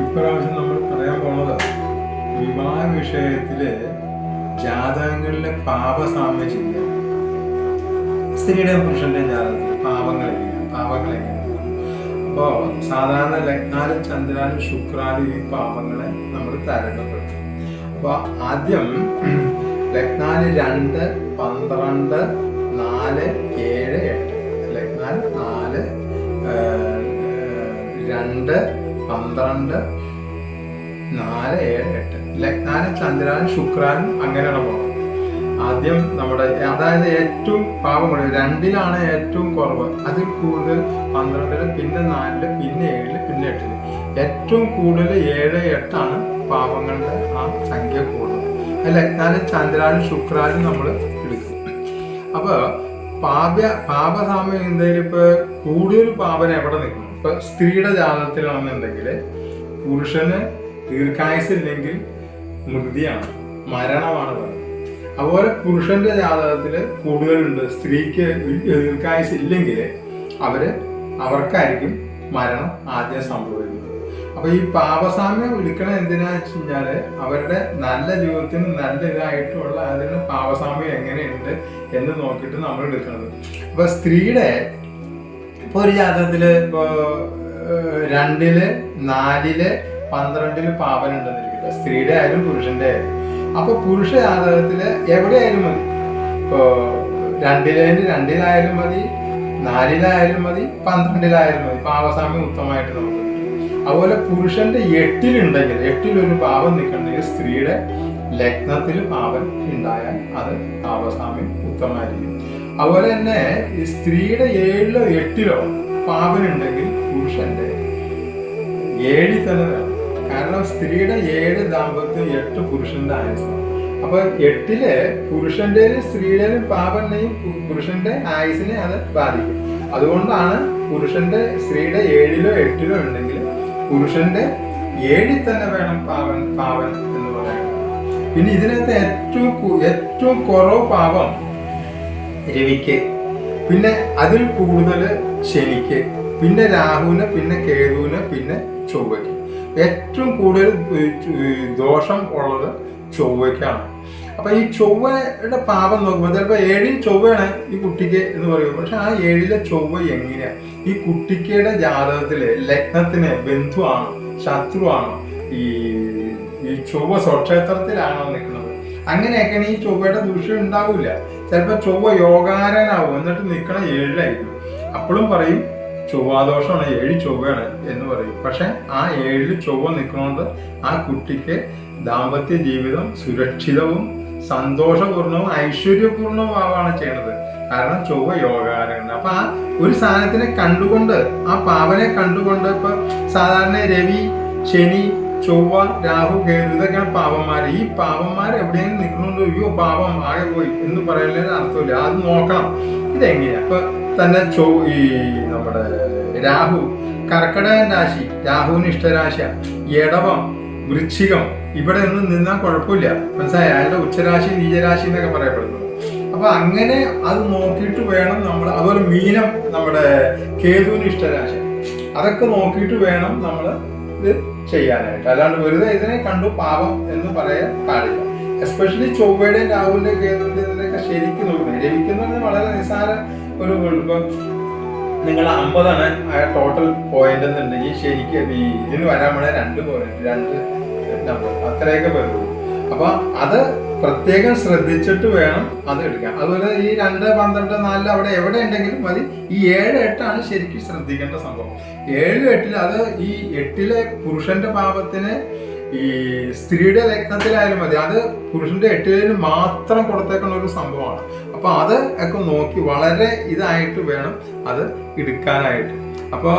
ഇപ്രാവശ്യം നമ്മൾ പറയാൻ പോണത് വിവാഹ വിഷയത്തിൽ ജാതകങ്ങളിലെ പാപ സാമ്യം സ്ത്രീയുടെയും പുരുഷന്റെയും ജാതകത്തിൽ പാപങ്ങളെങ്ങനെ പാപങ്ങൾ എങ്ങനെയാണ് അപ്പോൾ സാധാരണ ലഗ്നാലും ചന്ദ്രാലും ശുക്രാലും ഈ പാപങ്ങളെ നമ്മൾ തരംഗപ്പെടുത്തും അപ്പോൾ ആദ്യം ലഗ്നാൽ രണ്ട് പന്ത്രണ്ട് നാല് ഏഴ് എട്ട്. ലഗ്നാൽ നാല് രണ്ട് പന്ത്രണ്ട് നാല് ഏഴ് എട്ട്. ലഗ്നാനും ചന്ദ്രാനും ശുക്രാനും അങ്ങനെയാണ് പോകുന്നത് ആദ്യം നമ്മുടെ അതായത് ഏറ്റവും പാവങ്ങൾ രണ്ടിലാണ് ഏറ്റവും കുറവ്. അതിൽ കൂടുതൽ പന്ത്രണ്ടിൽ പിന്നെ നാലിൽ പിന്നെ ഏഴിൽ പിന്നെ എട്ടിൽ. ഏറ്റവും കൂടുതൽ ഏഴ് എട്ടാണ് പാവങ്ങളുടെ ആ സംഖ്യ കൂടുതൽ ലഗ്നാനും ചന്ദ്രാനും ശുക്രാനും നമ്മൾ എടുക്കും. അപ്പൊ പാപ പാപസാമ്യം എന്തെങ്കിലും ഇപ്പൊ കൂടുതൽ പാപന എവിടെ നിൽക്കണം ഇപ്പൊ സ്ത്രീയുടെ ജാതകത്തിലാണെന്നുണ്ടെങ്കിൽ പുരുഷന് ദീർഘായുസില്ലെങ്കിൽ മൃതിയാണ് മരണമാണ് പറയുന്നത് അതുപോലെ പുരുഷന്റെ ജാതകത്തിൽ കൂടുതലുണ്ട് സ്ത്രീക്ക് ദീർഘായുസ് ഇല്ലെങ്കിൽ അവർ അവർക്കായിരിക്കും മരണം ആദ്യം സംഭവിക്കുന്നത്. അപ്പൊ ഈ പാപസാമ്യം എടുക്കണ എന്തിനാ വെച്ച് കഴിഞ്ഞാൽ അവരുടെ നല്ല ജീവിതത്തിന് നല്ല ഇതായിട്ടുള്ള അതിന് പാപസാമ്യം എങ്ങനെയുണ്ട് എന്ന് നോക്കിയിട്ട് നമ്മൾ എടുക്കുന്നത്. അപ്പൊ സ്ത്രീയുടെ ഇപ്പൊ ഒരു ജാതകത്തിൽ ഇപ്പോ ഏഹ്, രണ്ടിൽ നാലിൽ പന്ത്രണ്ടിൽ പാപൻ ഉണ്ടെന്നിരിക്കട്ടെ സ്ത്രീയുടെ ആയാലും പുരുഷന്റെ ആയാലും. അപ്പൊ പുരുഷ ജാതകത്തിൽ എവിടെയായാലും മതി. ഇപ്പോ രണ്ടിലേന് രണ്ടിലായാലും മതി നാലിലായാലും മതി പന്ത്രണ്ടിലായാലും മതി. പാവസാമ്യം ഉത്തമമായിട്ട് നമുക്ക്. അതുപോലെ പുരുഷന്റെ എട്ടിലുണ്ടെങ്കിൽ എട്ടിലൊരു പാപം നിൽക്കണമെങ്കിൽ സ്ത്രീയുടെ ലഗ്നത്തിൽ പാപൻ ഉണ്ടായാൽ അത് പാവസാമ്യം ഉത്തമമായിരിക്കും. അതുപോലെ തന്നെ സ്ത്രീയുടെ ഏഴിലോ എട്ടിലോ പാപനുണ്ടെങ്കിൽ പുരുഷന്റെ ഏഴിൽ തന്നെ കാരണം സ്ത്രീയുടെ ഏഴ് ദാമ്പത്യം എട്ട് പുരുഷന്റെ ആയുസ് അപ്പൊ എട്ടിൽ പുരുഷന്റെയും സ്ത്രീയുടെയും പാപനെയും പുരുഷന്റെ ആയുസിനെ അത് ബാധിക്കും. അതുകൊണ്ടാണ് പുരുഷന്റെ സ്ത്രീയുടെ ഏഴിലോ എട്ടിലോ ഉണ്ടെങ്കിൽ പുരുഷന്റെ ഏഴിൽ തന്നെ വേണം പാവൻ പാവൻ എന്ന് പറയുന്നത്. പിന്നെ ഇതിനകത്ത് ഏറ്റവും ഏറ്റവും കുറവ് പാപം രവിക്ക് പിന്നെ അതിൽ കൂടുതൽ ശനിക്ക് പിന്നെ രാഹുവിന് പിന്നെ കേതുവിന് പിന്നെ ചൊവ്വയ്ക്ക്. ഏറ്റവും കൂടുതൽ ദോഷം ഉള്ളത് ചൊവ്വയ്ക്കാണ്. അപ്പൊ ഈ ചൊവ്വയുടെ പാപം നോക്കുമ്പോൾ ചിലപ്പോൾ ഏഴിൽ ചൊവ്വയാണ് ഈ കുട്ടിക്ക് എന്ന് പറയും പക്ഷെ ആ ഏഴിലെ ചൊവ്വ എങ്ങനെയാ? ഈ കുട്ടിക്കയുടെ ജാതകത്തിൽ ലഗ്നത്തിന് ബന്ധുവാണോ ശത്രുവാണോ? ഈ ഈ ചൊവ്വ സ്വക്ഷേത്രത്തിലാണോ നിൽക്കുന്നത്? അങ്ങനെയൊക്കെയാണ് ഈ ചൊവ്വയുടെ ദൂഷ്യം ഉണ്ടാവില്ല ചിലപ്പോൾ ചൊവ്വ യോഗാരനാവും. എന്നിട്ട് നിൽക്കണ ഏഴിലായിരിക്കും. അപ്പോഴും പറയും ചൊവ്വാദോഷമാണ് ഏഴ് ചൊവ്വയാണ് എന്ന് പറയും. പക്ഷെ ആ ഏഴിൽ ചൊവ്വ നിൽക്കണോണ്ട് ആ കുട്ടിക്ക് ദാമ്പത്യ ജീവിതം സുരക്ഷിതവും സന്തോഷപൂർണവും ഐശ്വര്യപൂർണവും ആവാണ് ചെയ്യണത്. കാരണം ചൊവ്വ യോഗാരാണ് അപ്പൊ ആ ഒരു സാധനത്തിനെ കണ്ടുകൊണ്ട് ആ പാവനെ കണ്ടുകൊണ്ട് ഇപ്പൊ സാധാരണ രവി ശനി ചൊവ്വ രാഹു കേതു ഇതൊക്കെയാണ് പാപന്മാർ ഈ പാപന്മാർ എവിടെയെങ്കിലും നിൽക്കുന്നുണ്ട് അയ്യോ പാപം ആകെ പോയി എന്ന് പറയുന്നതിന് അർത്ഥമില്ല. അത് നോക്കാം ഇതെങ്ങനെയാ? അപ്പൊ തന്നെ ചൊ ഈ നമ്മുടെ രാഹു കർക്കിടകൻ രാശി രാഹുവിന് ഇഷ്ടരാശിയാണ് എടവം വൃശ്ചികം ഇവിടെ ഒന്നും നിന്നാൽ കുഴപ്പമില്ല. മനസ്സിലായി? അയാളുടെ ഉച്ചരാശി നീചരാശി എന്നൊക്കെ പറയപ്പെടുന്നു. അപ്പൊ അങ്ങനെ അത് നോക്കിയിട്ട് വേണം നമ്മൾ അതുപോലെ മീനം നമ്മുടെ കേതുവിന് ഇഷ്ടരാശി അതൊക്കെ നോക്കിയിട്ട് വേണം നമ്മൾ ഇത് ചെയ്യാനായിട്ട്. അല്ലാണ്ട് വെറുതെ ഇതിനെ കണ്ടു പാപം എന്ന് പറയാൻ പാടില്ല. എസ്പെഷ്യലി ചൊവ്വയുടെയും രാഹുലിന്റെയും ഇതിനൊക്കെ ശരിക്കും നോക്കുന്നത്. പറഞ്ഞാൽ വളരെ നിസ്സാര ഒരു ഇപ്പം നിങ്ങൾ അമ്പതാണ് ആ ടോട്ടൽ പോയിന്റ് എന്നുണ്ടെങ്കിൽ ശരിക്കും ഇതിന് വരാൻ വേണേ രണ്ട് പോയിന്റ് രണ്ട് നമ്പർ അത്രയൊക്കെ വരുള്ളൂ അപ്പൊ അത് പ്രത്യേകം ശ്രദ്ധിച്ചിട്ട് വേണം അത് എടുക്കാൻ. അതുപോലെ ഈ രണ്ട് പന്ത്രണ്ട് നാല് അവിടെ എവിടെ ഉണ്ടെങ്കിലും മതി. ഈ ഏഴ് എട്ടാണ് ശരിക്കും ശ്രദ്ധിക്കേണ്ട സംഭവം. ഏഴ് എട്ടിൽ അത് ഈ എട്ടിലെ പുരുഷന്റെ പാപത്തിന് ഈ സ്ത്രീയുടെ ലഗ്നത്തിലായാലും മതി. അത് പുരുഷന്റെ എട്ടിലേന് മാത്രം കൊടുത്തേക്കുന്ന ഒരു സംഭവമാണ്. അപ്പൊ അത് ഒക്കെ നോക്കി വളരെ ഇതായിട്ട് വേണം അത് എടുക്കാനായിട്ട്. അപ്പോൾ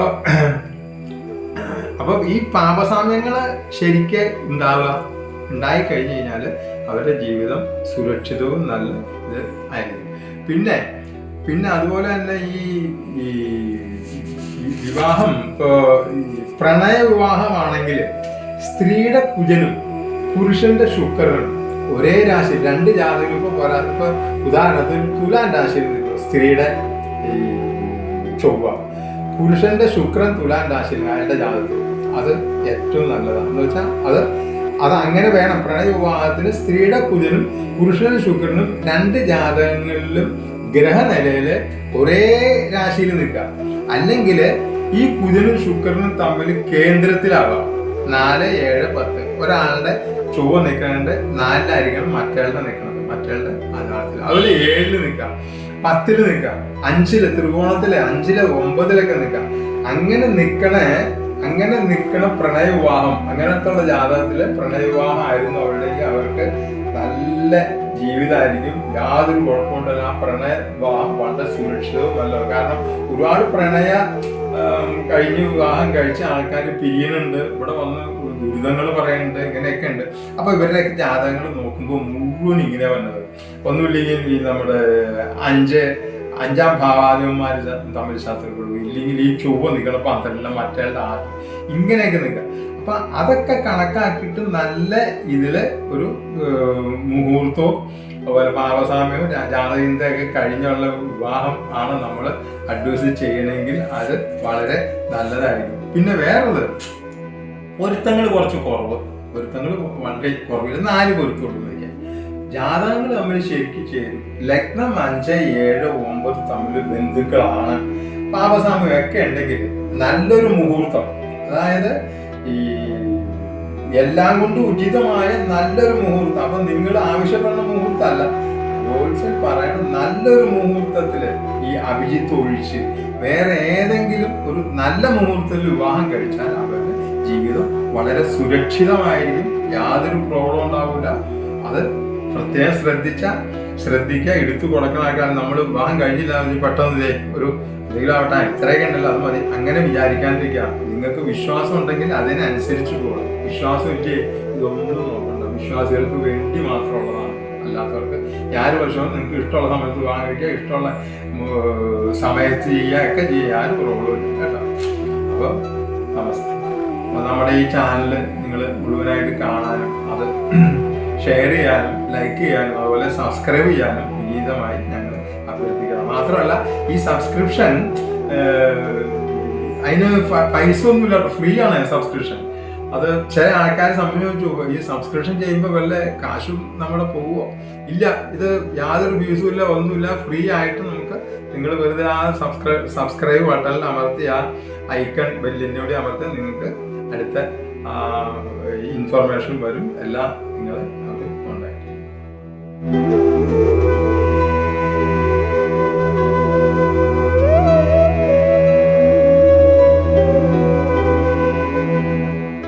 അപ്പൊ ഈ പാപസാമ്യങ്ങൾ ശരിക്ക് ഉണ്ടാവുക. ഉണ്ടായി കഴിഞ്ഞു കഴിഞ്ഞാൽ അവരുടെ ജീവിതം സുരക്ഷിതവും നല്ല ഇത് ആയിരിക്കും. പിന്നെ പിന്നെ അതുപോലെ തന്നെ ഈ ഈ വിവാഹം ഇപ്പോ ഈ പ്രണയ വിവാഹമാണെങ്കിൽ സ്ത്രീയുടെ കുജനും പുരുഷന്റെ ശുക്രനും ഒരേ രാശി രണ്ട് ജാതകം ഇപ്പൊ പോരാ ഉദാഹരണത്തിന് തുലാൻ രാശിയിൽ സ്ത്രീയുടെ ഈ ചൊവ്വ പുരുഷന്റെ ശുക്രൻ തുലാൻ രാശിയിൽ അയാളുടെ ജാതകത്തിൽ. അത് ഏറ്റവും നല്ലതാണ്. എന്ന് വെച്ചാൽ അത് അത് അങ്ങനെ വേണം. പ്രണയ വിവാഹത്തിന് സ്ത്രീയുടെ കുജനും പുരുഷനും ശുക്രനും രണ്ട് ജാതകങ്ങളിലും ഗ്രഹനിലയിൽ ഒരേ രാശിയിൽ നിൽക്കാം അല്ലെങ്കിൽ ഈ കുജനും ശുക്രനും തമ്മിൽ കേന്ദ്രത്തിലാവാം. നാല് ഏഴ് പത്ത്. ഒരാളുടെ ചുവ നിൽക്കുന്നുണ്ട് നാലിലായിരിക്കണം മറ്റയാളുടെ നിൽക്കുന്നത് മറ്റയാളുടെ അനാളത്തിൽ അതിൽ ഏഴിൽ നിൽക്കാം പത്തിൽ നിൽക്കാം അഞ്ചിൽ ത്രികോണത്തിൽ അഞ്ചിൽ ഒമ്പതിലൊക്കെ നിൽക്കാം അങ്ങനെ നിൽക്കണേ അങ്ങനെ നിൽക്കണ പ്രണയവിവാഹം അങ്ങനത്തെ ഉള്ള ജാതകത്തിൽ പ്രണയവിവാഹം ആയിരുന്നു അവരുടെങ്കിൽ അവർക്ക് നല്ല ജീവിതമായിരിക്കും യാതൊരു കുഴപ്പമുണ്ടല്ല ആ പ്രണയ വിവാഹം വളരെ സുരക്ഷിതവും നല്ലത്. കാരണം ഒരുപാട് പ്രണയ കഴിഞ്ഞ് വിവാഹം കഴിച്ച ആൾക്കാർ പിരിയുന്നുണ്ട്. ഇവിടെ വന്ന് ദുരിതങ്ങൾ പറയുന്നുണ്ട് ഇങ്ങനെയൊക്കെ ഉണ്ട് അപ്പൊ ഇവരുടെയൊക്കെ ജാതകങ്ങൾ നോക്കുമ്പോൾ മുഴുവൻ ഇങ്ങനെ വന്നത്. ഒന്നുമില്ലെങ്കിൽ നമ്മുടെ അഞ്ച് അഞ്ചാം ഭാവാധിപന്മാർ തമ്മിൽ ശത്രുക്കളും. ഇല്ലെങ്കിൽ ഈ ചൊവ്വ നിൽക്കണം പന്ത്രണ്ടിലും മറ്റേളുടെ ആറ് ഇങ്ങനെയൊക്കെ നിൽക്കുക അപ്പൊ അതൊക്കെ കണക്കാക്കിയിട്ട് നല്ല ഇതിൽ ഒരു മുഹൂർത്തവും അതുപോലെ പാപസാമ്യവും ജാതകിന്തയൊക്കെ കഴിഞ്ഞുള്ള വിവാഹം ആണ് നമ്മൾ അഡ്വൈസ് ചെയ്യണമെങ്കിൽ അത് വളരെ നല്ലതായിരിക്കും. പിന്നെ വേറൊരു പൊരുത്തങ്ങൾ കുറച്ച് കുറവ്. പൊരുത്തങ്ങൾ വളരെ കുറവില്ല നാല് പൊരുത്തമുള്ളൂ ജാതകങ്ങൾ തമ്മിൽ ശരിക്കും ചേരും ലഗ്നം അഞ്ച് ഏഴ് ഒമ്പത് തമ്മിൽ ബന്ധുക്കളാണ്. പാപസാമ്യം ഒക്കെ ഉണ്ടെങ്കിൽ നല്ലൊരു മുഹൂർത്തം. അതായത് ഈ എല്ലാം കൊണ്ടും ഉചിതമായ നല്ലൊരു മുഹൂർത്തം. അപ്പൊ നിങ്ങൾ ആവശ്യപ്പെടുന്ന മുഹൂർത്തമല്ല. ജോത്സ്യൻ പറയുന്നത് നല്ലൊരു മുഹൂർത്തത്തിൽ ഈ അഭിജിത്ത് ഒഴിച്ച് വേറെ ഏതെങ്കിലും ഒരു നല്ല മുഹൂർത്തത്തിൽ വിവാഹം കഴിച്ചാൽ അവരുടെ ജീവിതം വളരെ സുരക്ഷിതമായിരിക്കും. യാതൊരു പ്രോബ്ലം ഉണ്ടാവില്ല. അത് പ്രത്യേകം ശ്രദ്ധിച്ച ശ്രദ്ധിക്കുക എടുത്തു കൊടുക്കണേക്കാൾ നമ്മൾ വിവാഹം കഴിഞ്ഞില്ല പെട്ടെന്ന് ഒരു എന്തെങ്കിലും ആവട്ടെ ഇത്രയൊക്കെ ഉണ്ടല്ലോ അത് മതി. അങ്ങനെ വിചാരിക്കാണ്ടിരിക്കുക. നിങ്ങൾക്ക് വിശ്വാസം ഉണ്ടെങ്കിൽ അതിനനുസരിച്ച് പോകണം വിശ്വാസം ഇല്ലേ? ഇതൊന്നും നോക്കണ്ട. വിശ്വാസികൾക്ക് വേണ്ടി മാത്രമുള്ളതാണ്. അല്ലാത്തവർക്ക് ഞാൻ വർഷവും നിങ്ങൾക്ക് ഇഷ്ടമുള്ള സമയത്ത് വിവാഹം ഇഷ്ടമുള്ള സമയത്ത് ചെയ്യുക ഒക്കെ ചെയ്യുക. ഇല്ല കേട്ടോ. അപ്പോൾ നമസ്തേ അപ്പോൾ നമ്മുടെ ഈ ചാനൽ നിങ്ങൾ മുഴുവനായിട്ട് കാണാനും അത് ഷെയർ ചെയ്യാനും ലൈക്ക് ചെയ്യാനും അതുപോലെ സബ്സ്ക്രൈബ് ചെയ്യാനും വിനീതമായി ഞങ്ങൾ അഭ്യർത്ഥിക്കണം മാത്രമല്ല ഈ സബ്സ്ക്രിപ്ഷൻ അതിന് പൈസ ഒന്നുമില്ല ഫ്രീ ആണ് സബ്സ്ക്രിപ്ഷൻ അത് ചില ആൾക്കാരെ സംബന്ധിച്ചു ഈ സബ്സ്ക്രിപ്ഷൻ ചെയ്യുമ്പോൾ വല്ല കാശും നമ്മുടെ പോവുമോ ഇല്ല ഇത് യാതൊരു വ്യൂസും ഇല്ല ഒന്നുമില്ല ഫ്രീ ആയിട്ട് നമുക്ക് നിങ്ങൾ വെറുതെ ആ സബ്സ്ക്രൈബ് സബ്സ്ക്രൈബ് ബട്ടണിൽ അമർത്തി ആ ഐക്കൺ ബെല്ലിന്റെ കൂടി അമർത്തി നിങ്ങൾക്ക് അടുത്ത ഇൻഫർമേഷൻ വരും. എല്ലാം നിങ്ങൾ Thank you.